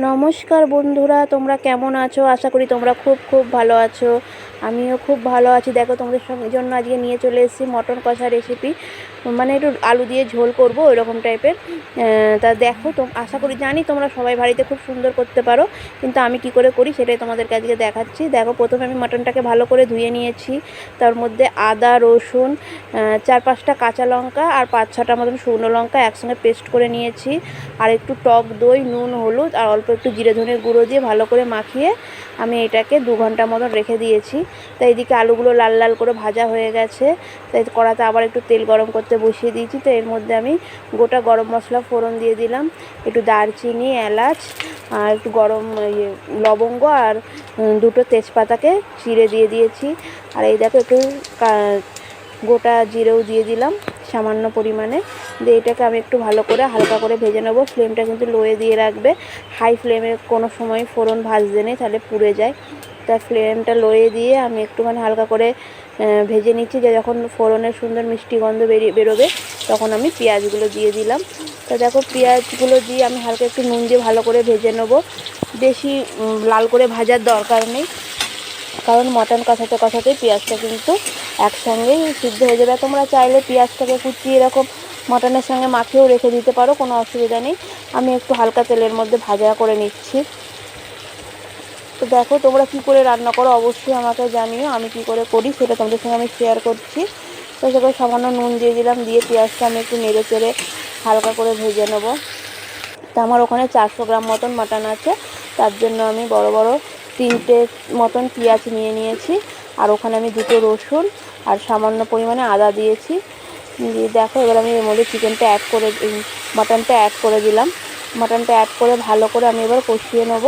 নমস্কার বন্ধুরা তোমরা কেমন আছো? আশা করি তোমরা খুব খুব ভালো আছো। আমিও খুব ভালো আছি। দেখো তোমাদের সঙ্গে জন্য আজকে নিয়ে চলে এসেছি মটন কষা রেসিপি মানে একটু আলু দিয়ে ঝোল করব ওই রকম টাইপের তা দেখো তো, আশা করি জানি তোমরা সবাই বাড়িতে খুব সুন্দর করতে পারো। কিন্তু আমি কি করে করি সেটাই তোমাদেরকে আজকে দেখাচ্ছি। দেখো প্রথমে আমি মটনটাকে ভালো করে ধুয়ে নিয়েছি। তার মধ্যে আদা, রসুন চার পাঁচটা কাঁচা লঙ্কা আর পাঁচ ছটা মতন শুকনো লঙ্কা একসঙ্গে পেস্ট করে নিয়েছি। আর একটু টক দই, নুন, হলুদ আর অল্প একটু জিরে ধনের গুঁড়ো দিয়ে ভালো করে মাখিয়ে আমি এটাকে দু ঘণ্টা মতন রেখে দিয়েছি। তাই এদিকে আলুগুলো লাল লাল করে ভাজা হয়ে গেছে। তাই কড়াতে আবার একটু তেল গরম করতে বসিয়ে দিয়েছি। তো এর মধ্যে আমি গোটা গরম মশলা ফোড়ন দিয়ে দিলাম। একটু দারচিনি, এলাচ আর একটু গরম ইয়ে লবঙ্গ আর দুটো তেজপাতাকে চিড়ে দিয়ে দিয়েছি। আর এই দেখো একটু গোটা জিরেও দিয়ে দিলাম সামান্য পরিমাণে। দিয়ে এটাকে আমি একটু ভালো করে হালকা করে ভেজে নেব। ফ্লেমটা কিন্তু লোয়ে দিয়ে রাখবে। হাই ফ্লেমে কোনো সময় ফোড়ন ভাজতে নেই, তাহলে পুড়ে যায়। তা ফ্লেমটা লোয়ে দিয়ে আমি একটুখানি হালকা করে ভেজে নিচ্ছি। যে যখন ফোড়নের সুন্দর মিষ্টি গন্ধ বেরিয়ে, বেরোবে, তখন আমি পেঁয়াজগুলো দিয়ে দিলাম। তো দেখো, পেঁয়াজগুলো দিয়ে আমি হালকা একটু নুন দিয়ে ভালো করে ভেজে নেব। বেশি লাল করে ভাজার দরকার নেই। কারণ মটন কষাতে কষাতে পেঁয়াজটা কিন্তু একসঙ্গেই সিদ্ধ হয়ে যাবে। তোমরা চাইলে পেঁয়াজটাকে কুচিয়ে এরকম মটনের সঙ্গে মাখিয়েও রেখে দিতে পারো, কোনো অসুবিধা নেই। আমি একটু হালকা তেলের মধ্যে ভাজা করে নিচ্ছি। তো দেখো, তোমরা কী করে রান্না করো? অবশ্যই আমাকে জানিও, আমি কি করে করি সেটা তোমাদের সঙ্গে আমি শেয়ার করছি। তো সেটা সামান্য নুন দিয়ে দিলাম, দিয়ে পেঁয়াজটা আমি একটু নেড়ে চেড়ে হালকা করে ভেজে নেব। তো আমার ওখানে চারশো গ্রাম মতন মাটন আছে, তার জন্য আমি বড় বড় তিনটে মতন পেঁয়াজ নিয়ে নিয়েছি। আর ওখানে আমি দুটো রসুন আর সামান্য পরিমাণে আদা দিয়েছি। দিয়ে দেখো, এবার আমি এর মধ্যে চিকেনটা অ্যাড করে মাটনটা অ্যাড করে দিলাম। মাটনটা অ্যাড করে ভালো করে আমি এবার কষিয়ে নেব।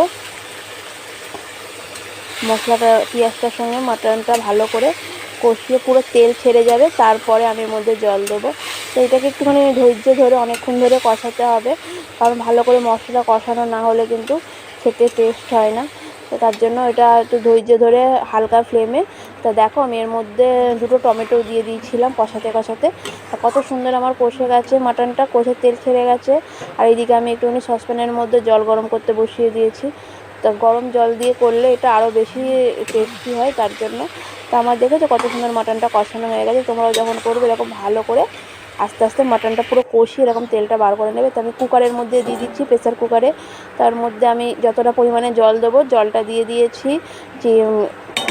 মশলাটা, পেঁয়াজটার সঙ্গে মাটনটা ভালো করে কষিয়ে পুরো তেল ছেড়ে যাবে, তারপরে আমি এর মধ্যে জল দেবো। তো এটাকে একটুখানি ধৈর্য ধরে অনেকক্ষণ ধরে কষাতে হবে, কারণ ভালো করে মশলা কষানো না হলে কিন্তু খেতে টেস্ট হয় না। তো তার জন্য এটা একটু ধৈর্য ধরে হালকা ফ্লেমে তা দেখো আমি এর মধ্যে দুটো টমেটো দিয়ে দিয়েছিলাম কষাতে কষাতে। কত সুন্দর আমার কষে গেছে, মাটনটা কষে তেল ছেড়ে গেছে। আর এইদিকে আমি একটুখানি সসপ্যানের মধ্যে জল গরম করতে বসিয়ে দিয়েছি। তো গরম জল দিয়ে করলে এটা আরও বেশি টেস্টি হয় তার জন্য। তো আমার দেখেছ কত সুন্দর মাটনটা কষানো হয়ে গেছে? তোমরাও যখন করবে এরকম ভালো করে আস্তে আস্তে মাটনটা পুরো কষিয়ে এরকম তেলটা বার করে নেবে। তো আমি কুকারের মধ্যে দিয়ে দিচ্ছি প্রেসার কুকারে তার মধ্যে আমি যতটা পরিমাণে জল দেবো, জলটা দিয়ে দিয়েছি, যে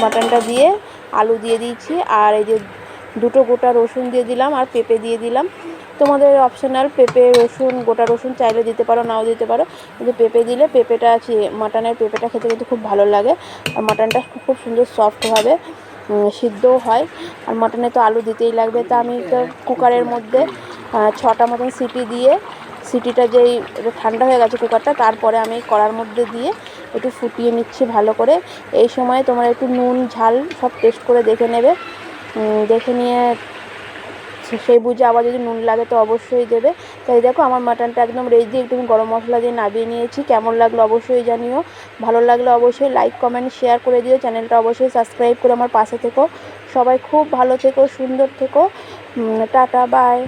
মাটনটা দিয়ে আলু দিয়ে দিয়েছি, আর এই যে দুটো গোটা রসুন দিয়ে দিলাম, আর পেঁপে দিয়ে দিলাম। তোমাদের অপশনাল পেঁপে, রসুন, গোটা রসুন চাইলে দিতে পারো, নাও দিতে পারো। কিন্তু পেঁপে দিলে পেঁপেটা আছে, মাটনের পেঁপেটা খেতে কিন্তু খুব ভালো লাগে। আর মাটনটা খুব সুন্দর সফট হবে সিদ্ধও হয়। আর মাটনে তো আলু দিতেই লাগবে। তা আমি তো কুকারের মধ্যে ছটা মতন সিটি দিয়ে, সিটিটা যেই ঠান্ডা হয়ে গেছে কুকারটা, তারপরে আমি কড়ার মধ্যে দিয়ে একটু ফুটিয়ে নিচ্ছি ভালো করে। এই সময় তোমার একটু নুন, ঝাল সব টেস্ট করে দেখে নেবে। দেখে নিয়ে সেই বুঝে আবার যদি নুন লাগে তো অবশ্যই দেবে। তাই দেখো আমার মাটনটা একদম রেডি একদম গরম মশলা দিয়ে নামিয়ে নিয়েছি। কেমন লাগল অবশ্যই জানিও। ভালো লাগলে অবশ্যই লাইক কমেন্ট শেয়ার করে দিও। চ্যানেলটা অবশ্যই সাবস্ক্রাইব করে আমার পাশে থেকো। সবাই খুব ভালো থেকো, সুন্দর থেকো। Tata bye